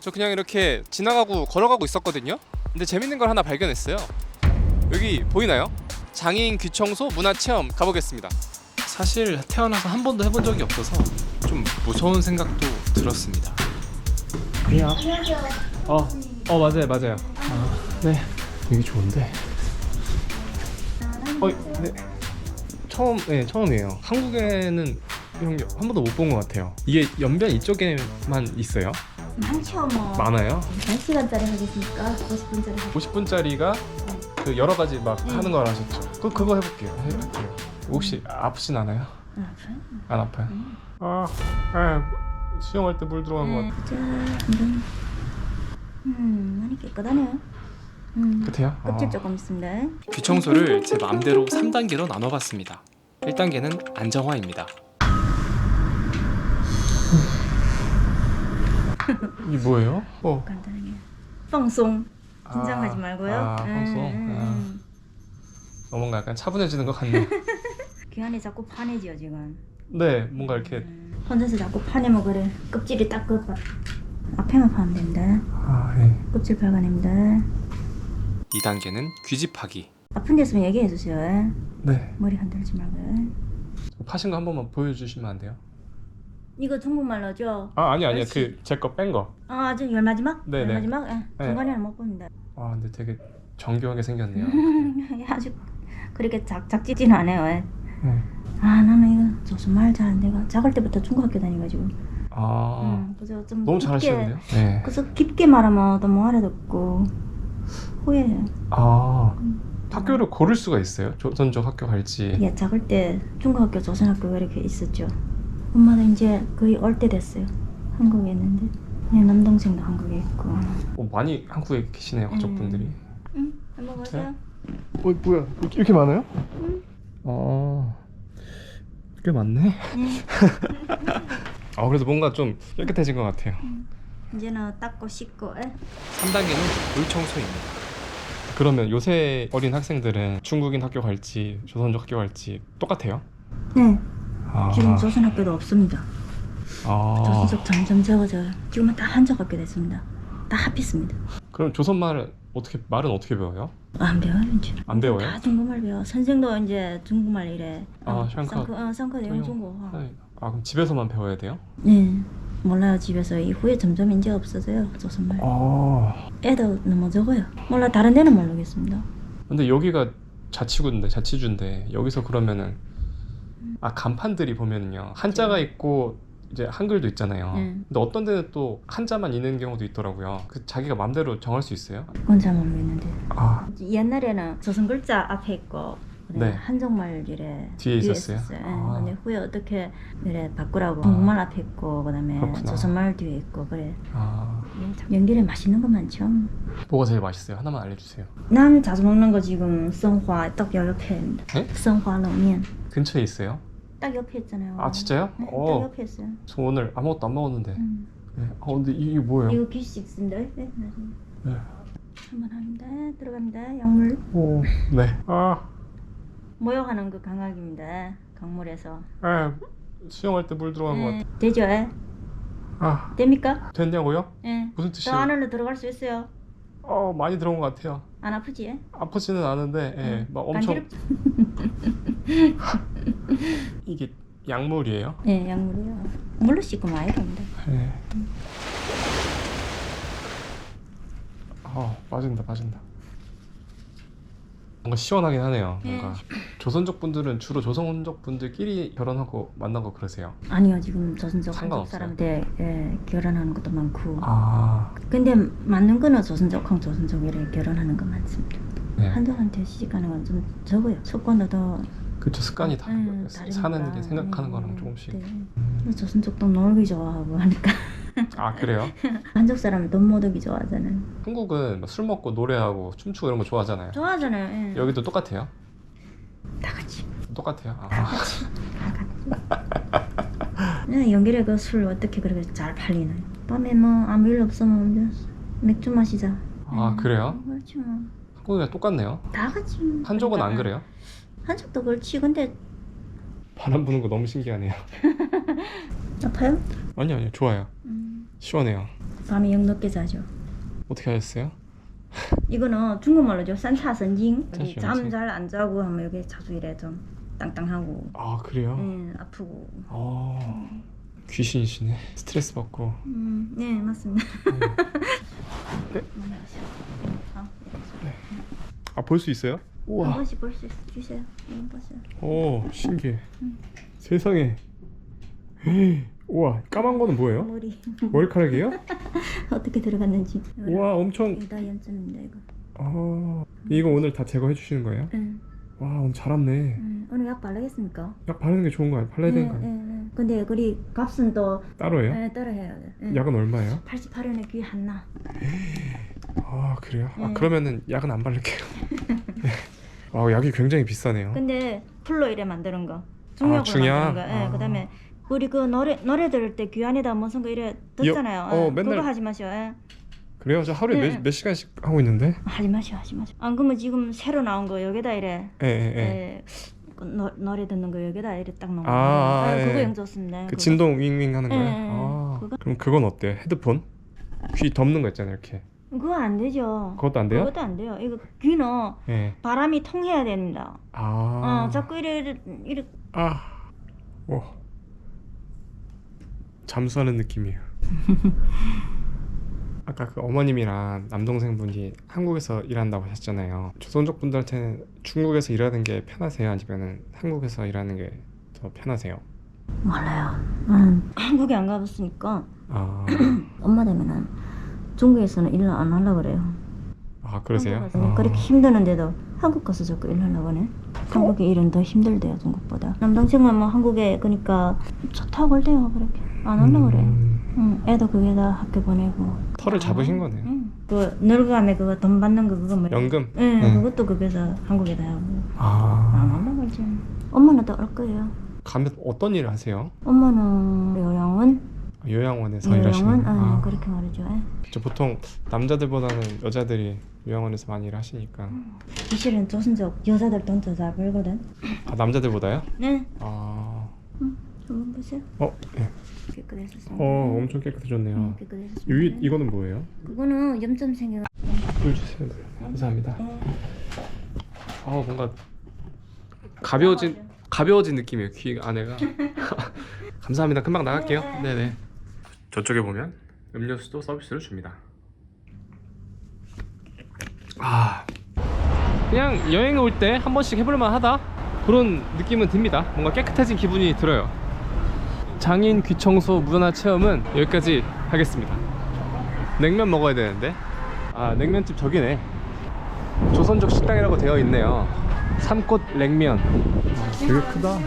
저 그냥 이렇게 지나가고 걸어가고 있었거든요. 근데 재밌는 걸 하나 발견했어요. 여기 보이나요? 장애인 귀청소 문화 체험 가보겠습니다. 사실 태어나서 한 번도 해본 적이 없어서 좀 무서운 생각도 들었습니다. 안녕. 어, 어 맞아요, 맞아요. 아, 네, 되게 좋은데. 어, 네. 처음, 네, 처음이에요. 한국에는 이런 게 한 번도 못 본 것 같아요. 이게 연변 이쪽에만 있어요? 많죠 뭐. 많아요? 몇 시간짜리 하겠습니까? 50분짜리 하겠습니까? 50분짜리가 그 여러 가지 막 네. 하는 걸 하셨죠. 그 그거 해볼게요. 해볼게요. 혹시 아프진 않아요? 아, 그래? 안 아파요? 아, 아 수영할 때 물 들어간 것 같아. 자, 음, 음, 많이 깨끗하네요. 음, 끝에요? 껍질 조금 있습니다. 귀청소를 제 마음대로 3단계로 나눠봤습니다. 1단계는 안정화입니다. 이게 뭐예요? 어. 간단하게.放松. 긴장하지 말고요. 아, 방송. 음, 음, 음. 어, 뭔가 약간 차분해지는 것 같네요. 귀환이 자꾸 파내지요 지금. 네, 뭔가 이렇게 음, 혼자서 자꾸 파내면 그래. 껍질이 딱 그 앞에만 파면 됩니다. 아, 예. 껍질 발라냅니다. 2단계는 귀집하기. 아픈 데 있으면 얘기해 주세요. 예. 네. 머리 흔들지 말고요. 파신 거 한 번만 보여주시면 안 돼요? 이거 중국말로죠? 아, 아니. 아저씨. 그제 거 뺀 거. 아, 아주 열 마지막? 네, 열 네. 마지막? 예. 네. 중간에는 못 봅니다. 아, 근데 되게 정교하게 생겼네요. 아주 그렇게 작, 작지는 않아요. 예. 네. 아 나는 이거 무슨 말 잘 안 돼가 작을 때부터 중고학교 다니가지고 아, 음, 그래서 좀 너무 깊게, 잘하시는데요? 네. 그래서 깊게 말하면 또뭐 알아듣고 후회해요 아, 학교를 고를 수가 있어요? 조선족 학교 갈지. 예, 작을 때 중고학교 조선학교가 이렇게 있었죠 엄마도 이제 거의 올 때 됐어요 한국에 있는데 내 남동생도 한국에 있고 어, 많이 한국에 계시네요, 가족분들이. 응? 한번 보세요 어, 뭐야? 이렇게 많아요? 응. 아, 꽤 많네. 아, 그래도 뭔가 좀 깨끗해진 것 같아요. 이제는 닦고 씻고 예? 3단계는 물 청소입니다. 그러면 요새 어린 학생들은 중국인 학교 갈지 조선족 학교 갈지 똑같아요? 네 아, 지금 조선학교도 없습니다. 아, 조선족 점점 적어져요 지금은 다 한족학교 됐습니다. 다 합했습니다. 그럼 조선 말은 어떻게 말은 어떻게 배워요? 안 배워요 이제. 안 배워요? 다 중국말 배워. 선생도 이제 중국말 이래. 아, 샹커. 샹커 어, 샹커 내용 중국. 아, 그럼 집에서만 배워야 돼요? 네. 몰라요 집에서. 이후에 점점 이제 없어져요 조선말. 아, 애도 너무 적어요. 몰라 다른 데는 모르겠습니다. 근데 여기가 자치구인데 자치주인데 여기서 그러면은 아 간판들이 보면은요 한자가 있고 이제 한글도 있잖아요. 네. 근데 어떤 데는 또 한자만 있는 경우도 있더라고요. 그 자기가 마음대로 정할 수 있어요? 그건 잘 모르겠는데 아 옛날에는 조선 글자 앞에 있고 네. 한정말 이래 뒤에 있었어요? 예. 아. 근데 후에 어떻게 이래 바꾸라고 중국말 앞에 있고 그다음에 그렇구나. 조선말 뒤에 있고 그래 아, 연결에 맛있는 거 많죠 뭐가 제일 맛있어요? 하나만 알려주세요. 난 자주 먹는 거 지금 성화 딱 옆에 있는데 네? 성화冷面 근처에 있어요? 딱 옆에 있잖아요 아 진짜요? 네, 딱 어, 옆에 있어요 저 오늘 아무것도 안 먹었는데. 음. 네. 어, 근데 이- 이게 뭐예요? 이거 귀시 있습니다 네, 나중에 네. 한번 합니다 들어갑니다 약물 오, 네. 아, 모욕하는 그 강학입니다 강물에서 아, 수영할 때 물 들어간 것 네, 같아. 되죠 예? 아, 됩니까? 됐냐고요? 예. 무슨 저 뜻이에요? 안으로 들어갈 수 있어요 어, 많이 들어온 것 같아요. 안 아프지? 예? 아프지는 않은데, 예, 응. 막 엄청 간지럽- 이게 약물이에요? 예, 약물이요 물로 씻고 많이 됩니다 네. 아 빠진다 빠진다. 뭔가 시원하긴 하네요. 뭔가 조선족 분들은 주로 조선족 분들끼리 결혼하고 만나고 그러세요. 아니요 지금 조선족 한국 상관없어요? 사람들 예, 결혼하는 것도 많고 아 근데 맞는 거는 조선족하고 조선족이래 결혼하는 거 많습니다 네. 한국한테 시집가는 건 좀 적어요 속건도 더 그쵸 습관이 다 음, 사는 게 다르니까. 생각하는 음, 거랑 조금씩. 네. 음. 조선족도 놀기 좋아하고 하니까 아 그래요? 한국 사람은 돈 모으기 좋아하잖아요 한국은 막술 먹고 노래하고 춤추고 이런 거 좋아하잖아요. 좋아하잖아요 예. 여기도 똑같아요? 다 같이 똑같아요. 다 아, 같이 다 같이 네, 연결에 그술 어떻게 그렇게 잘 팔리나요 밤에 뭐 아무 일 없으면 이제 맥주 마시자 아 음, 그래요? 그렇죠 뭐. 한국이랑 똑같네요. 다 같이 한족은 안 그러니까. 그래요? 한쪽도 그렇지 근데 바람 부는 거 너무 신기하네요. 아파요? 아니요 아니요 좋아요. 음, 시원해요. 밤에 영 늦게 자죠. 어떻게 하셨어요? 이거는 중국말로죠. 산타 선징. 사실 잠잘안 자고 하면 여기 자주 이래 좀 땅땅하고, 아 그래요? 예, 아프고. 아 귀신이시네. 스트레스 받고. 음, 네 맞습니다. 네? 아, 아볼 수 있어요? 한 우와. 번씩 볼수 주세요. 음, 보세요. 오 신기해. 세상에. 헤이, 우와 까만 거는 뭐예요? 머리 머리카락이에요? 어떻게 들어갔는지. 우와 엄청. 이거 다 연점입니다 이거. 아 이거 오늘 다 제거해 주시는 거예요? 응, 와 오늘 잘 왔네. 응. 오늘 약 바르겠습니까? 약 바르는 게 좋은 거 아니야? 발라야 되는 거 아니야? 네. 근데 그리 값은 또 따로예요? 예, 따로 해야 돼. 예. 약은 얼마예요? 88원에 귀 하나. 아 그래요? 아 네. 그러면은 약은 안 바를게요. 아 약이 굉장히 비싸네요. 근데 풀로 이래 만드는 거. 중약으로 중약? 만드는 거. 예, 아. 그다음에 우리 그 노래 노래 들을 때 귀 안에다 무슨 거 이래 듣잖아요. 어, 예, 맨날- 그거 하지 마시오. 예. 그래요? 저 하루에 네. 몇, 몇 시간씩 하고 있는데? 하지 마시오, 하지 마시오. 안 그러면 지금 새로 나온 거 여기다 이래. 예, 예, 예. 예. 그 노, 노래 듣는 거 여기다 이래 딱 놓은 거. 아, 아, 예, 그거 예. 영 좋습니다. 그 그거. 진동 윙윙 하는 거예요? 예, 예, 예. 아, 그거- 그럼 그건 어때요? 헤드폰? 귀 덮는 거 있잖아요, 이렇게. 그거 안 되죠. 그것도 안 돼요? 그것도 안 돼요. 이거 귀는 예. 바람이 통해야 됩니다. 아. 어, 자꾸 이래 이래, 아. 오. 잠수하는 느낌이에요. 아까 그 어머님이랑 남동생분이 한국에서 일한다고 하셨잖아요. 조선족 분들한테는 중국에서 일하는 게 편하세요? 아니면 한국에서 일하는 게 더 편하세요? 몰라요. 음, 한국에 안 가봤으니까 아, 엄마 되면은 중국에서는 일안 하려 그래요. 아 그러세요? 아. 그렇게 힘드는데도 한국 가서 자꾸 일하려고 하네. 한국의 일은 더 힘들대요 중국보다. 남동생은 뭐 한국에 그러니까 좋다고 그래요 그렇게 안 하려 그래. 음, 응, 애도 거기다 학교 보내고. 털을 잡으신 거네요. 응. 그 늙어가면 그거 돈 받는 거 그거 뭐. 연금? 응, 네. 그것도 그게서 한국에다 하고. 안 아, 하려 그러지. 엄마는 또 올 거예요. 가면 어떤 일을 하세요? 엄마는 요양원, 요양원에서 일하시는 요양원, 거예요? 아, 아, 그렇게 말이죠. 예. 그쵸, 보통 남자들보다는 여자들이 요양원에서 많이 일하시니까 사실은 조선족 여자들 돈더 잘 벌거든. 아 남자들보다요? 네, 아, 한번 보세요. 어, 예. 깨끗했었습니다. 어, 엄청 깨끗해졌네요. 응, 깨끗했습니다. 위 이거는 뭐예요? 그거는 염점 생겨. 물 주세요. 감사합니다. 네. 아, 뭔가 가벼워진 가벼워진 느낌이에요. 귀 안에가. 감사합니다. 금방 나갈게요. 네, 네. 저쪽에 보면 음료수도 서비스로 줍니다. 아, 그냥 여행 올 때 한 번씩 해볼 만 하다 그런 느낌은 듭니다. 뭔가 깨끗해진 기분이 들어요. 장인 귀청소 문화 체험은 여기까지 하겠습니다. 냉면 먹어야 되는데 아 냉면집 저기네 조선족 식당이라고 되어 있네요 삼꽃 냉면 아, 되게 크다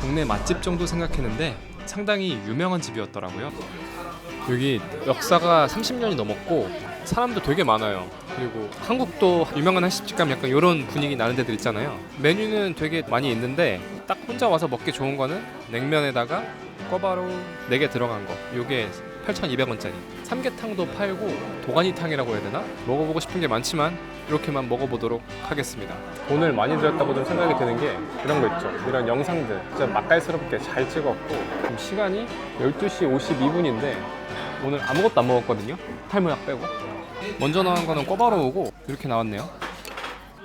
동네 맛집 정도 생각했는데 상당히 유명한 집이었더라고요. 여기 역사가 30년이 넘었고 사람도 되게 많아요. 그리고 한국도 유명한 한식집감 약간 이런 분위기 나는 데들 있잖아요. 메뉴는 되게 많이 있는데 딱 혼자 와서 먹기 좋은 거는 냉면에다가 꿔바로 4개 들어간 거. 요게 8,200원짜리. 삼계탕도 팔고 도가니탕이라고 해야 되나? 먹어보고 싶은 게 많지만 이렇게만 먹어보도록 하겠습니다. 돈을 많이 들였다고 좀 생각이 드는 게 이런 거 있죠. 이런 영상들 진짜 맛깔스럽게 잘 찍었고 지금 시간이 12시 52분인데 오늘 아무것도 안 먹었거든요. 탈모약 빼고. 먼저 나온 거는 꿔바로우고 이렇게 나왔네요.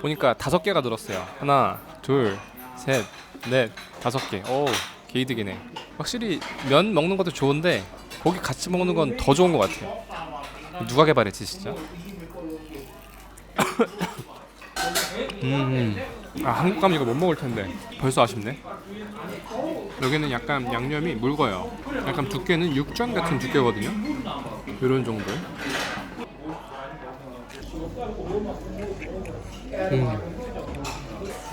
보니까 다섯 개가 늘었어요. 하나 둘셋넷 다섯 개오 개이득이네. 확실히 면 먹는 것도 좋은데 고기 같이 먹는 건 더 좋은 것 같아요. 누가 개발했지 진짜? 음, 아 한국 가면 이거 못 먹을 텐데 벌써 아쉽네. 여기는 약간 양념이 묽어요. 약간 두께는 육전 같은 두께거든요. 이런 정도. 음,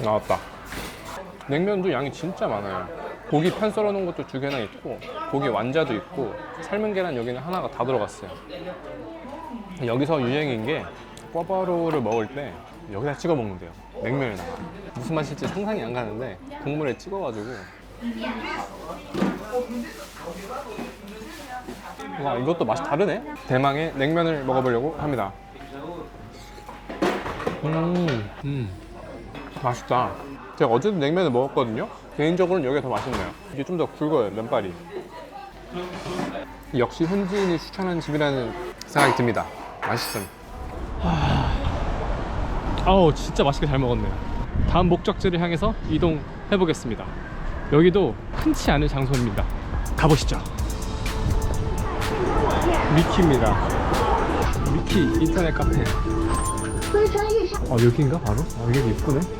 나왔다. 냉면도 양이 진짜 많아요. 고기 편 썰어 놓은 것도 두 개나 있고 고기 완자도 있고 삶은 계란 여기는 하나가 다 들어갔어요. 여기서 유행인 게 꿔바로우를 먹을 때 여기다 찍어 먹는데요. 냉면에다가 무슨 맛일지 상상이 안 가는데 국물에 찍어가지고 와 이것도 맛이 다르네. 대망의 냉면을 먹어보려고 합니다. 음, 음. 맛있다. 제가 어제도 냉면을 먹었거든요. 개인적으로는 여기가 더 맛있네요. 이게 좀 더 굵어요, 면발이. 역시 현지인이 추천하는 집이라는 생각이 듭니다. 맛있음. 아우 진짜 맛있게 잘 먹었네요. 다음 목적지를 향해서 이동해 보겠습니다. 여기도 흔치 않은 장소입니다. 가보시죠. 미키입니다. 미키 인터넷 카페. 아 여기인가 바로? 아 여기 예쁘네.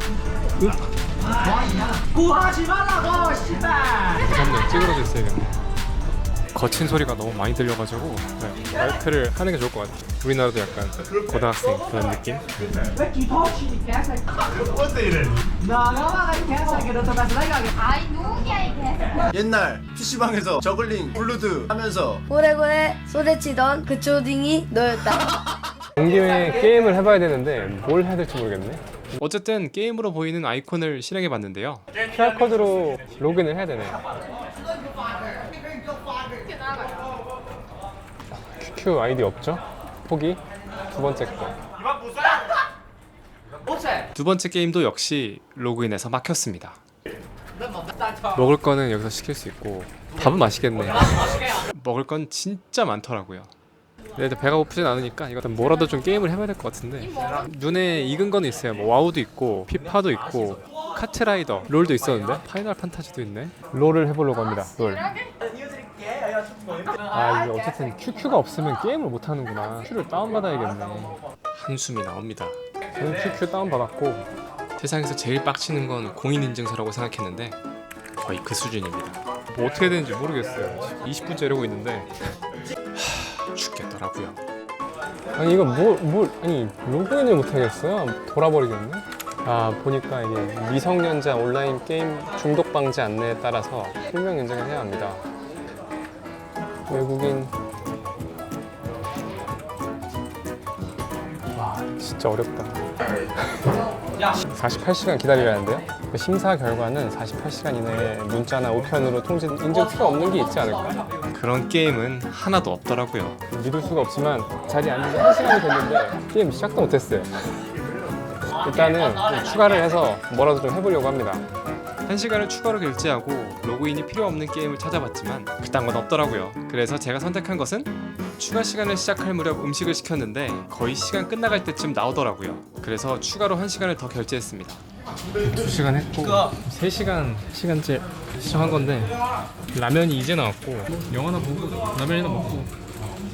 으악. 무섭네. 찌그러져 있어야겠네. 거친 소리가 너무 많이 들려가지고 네, 마이크를 하는 게 좋을 것 같아요. 우리나라도 약간 고등학생 그런 느낌? 옛날 PC방에서 저글링 블루드 하면서 오래오래 소리치던 그 초딩이 너였다. 온 김에 게임을 해봐야 되는데 뭘 해야 될지 모르겠네. 어쨌든 게임으로 보이는 아이콘을 실행해 봤는데요. QR 코드로 로그인을 해야 되네. QQ 아이디 없죠? 포기. 두 번째 거. 두 번째 게임도 역시 로그인해서 막혔습니다. 먹을 거는 여기서 시킬 수 있고 밥은 맛있겠네. 먹을 건 진짜 많더라고요. 네, 근데 배가 고프진 않으니까 이거 일단 뭐라도 좀 게임을 해봐야 될 것 같은데 눈에 익은 거는 있어요. 뭐 와우도 있고 피파도 있고 카트라이더 롤도 있었는데 파이널 판타지도 있네. 롤을 해보려고 합니다. 롤. 아 이게 어쨌든 QQ가 없으면 게임을 못 하는구나. QQ를 다운받아야겠네. 한숨이 나옵니다. 저는 QQ 다운받았고 세상에서 제일 빡치는 건 공인인증서라고 생각했는데 거의 그 수준입니다. 뭐 어떻게 되는지 모르겠어요. 20분째 이러고 있는데. 아니 이거 뭐, 뭐 아니 로그인을 못 하겠어요. 돌아버리겠네. 아 보니까 이게 미성년자 온라인 게임 중독 방지 안내에 따라서 실명 인증을 해야 합니다. 외국인 와 진짜 어렵다. 48시간 기다리라는데요? 그 심사 결과는 48시간 이내에 문자나 우편으로 통지 인증 필요 없는 게 있지 않을까? 그런 게임은 하나도 없더라고요. 믿을 수가 없지만 자리에 앉은 지 1시간이 됐는데 게임 시작도 못했어요. 일단은 좀 추가를 해서 뭐라도 좀 해보려고 합니다. 한 시간을 추가로 결제하고 로그인이 필요 없는 게임을 찾아봤지만 그딴 건 없더라고요. 그래서 제가 선택한 것은 추가 시간을 시작할 무렵 음식을 시켰는데 거의 시간 끝나갈 때쯤 나오더라고요. 그래서 추가로 한 시간을 더 결제했습니다. 두 시간 했고 세 시간 시간째 시청한 건데 라면이 이제 나왔고 영화나 보고 라면이나 먹고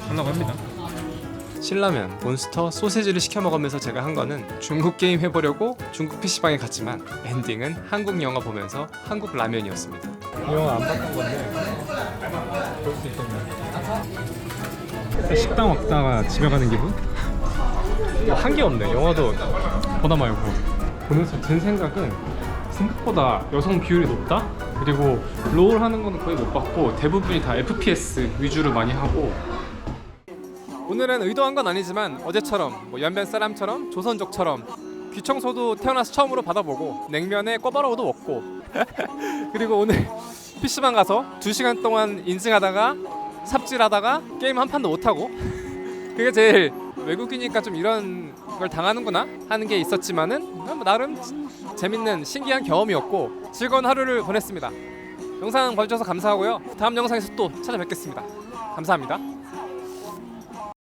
하려고 합니다. 신라면, 몬스터, 소세지를 시켜 먹으면서 제가 한 거는 중국 게임 해보려고 중국 PC방에 갔지만 엔딩은 한국 영화 보면서 한국 라면이었습니다. 영화 안 봤던 건데 볼 수 있겠네. 식당 왔다가 집에 가는 기분? 한 게 없네. 영화도 보다 말고 보면서 든 생각은 생각보다 여성 비율이 높다. 그리고 롤 하는 거는 거의 못 봤고 대부분이 다 FPS 위주로 많이 하고. 오늘은 의도한 건 아니지만 어제처럼 뭐 연변 사람처럼 조선족처럼 귀청소도 태어나서 처음으로 받아보고 냉면에 꿔바로우도 먹고. 그리고 오늘 PC방 가서 2시간 동안 인증하다가 삽질하다가 게임 한 판도 못하고. 그게 제일 외국이니까 좀 이런 걸 당하는구나 하는 게 있었지만은 뭐 나름 재밌는 신기한 경험이었고 즐거운 하루를 보냈습니다. 영상 봐주셔서 감사하고요. 다음 영상에서 또 찾아뵙겠습니다. 감사합니다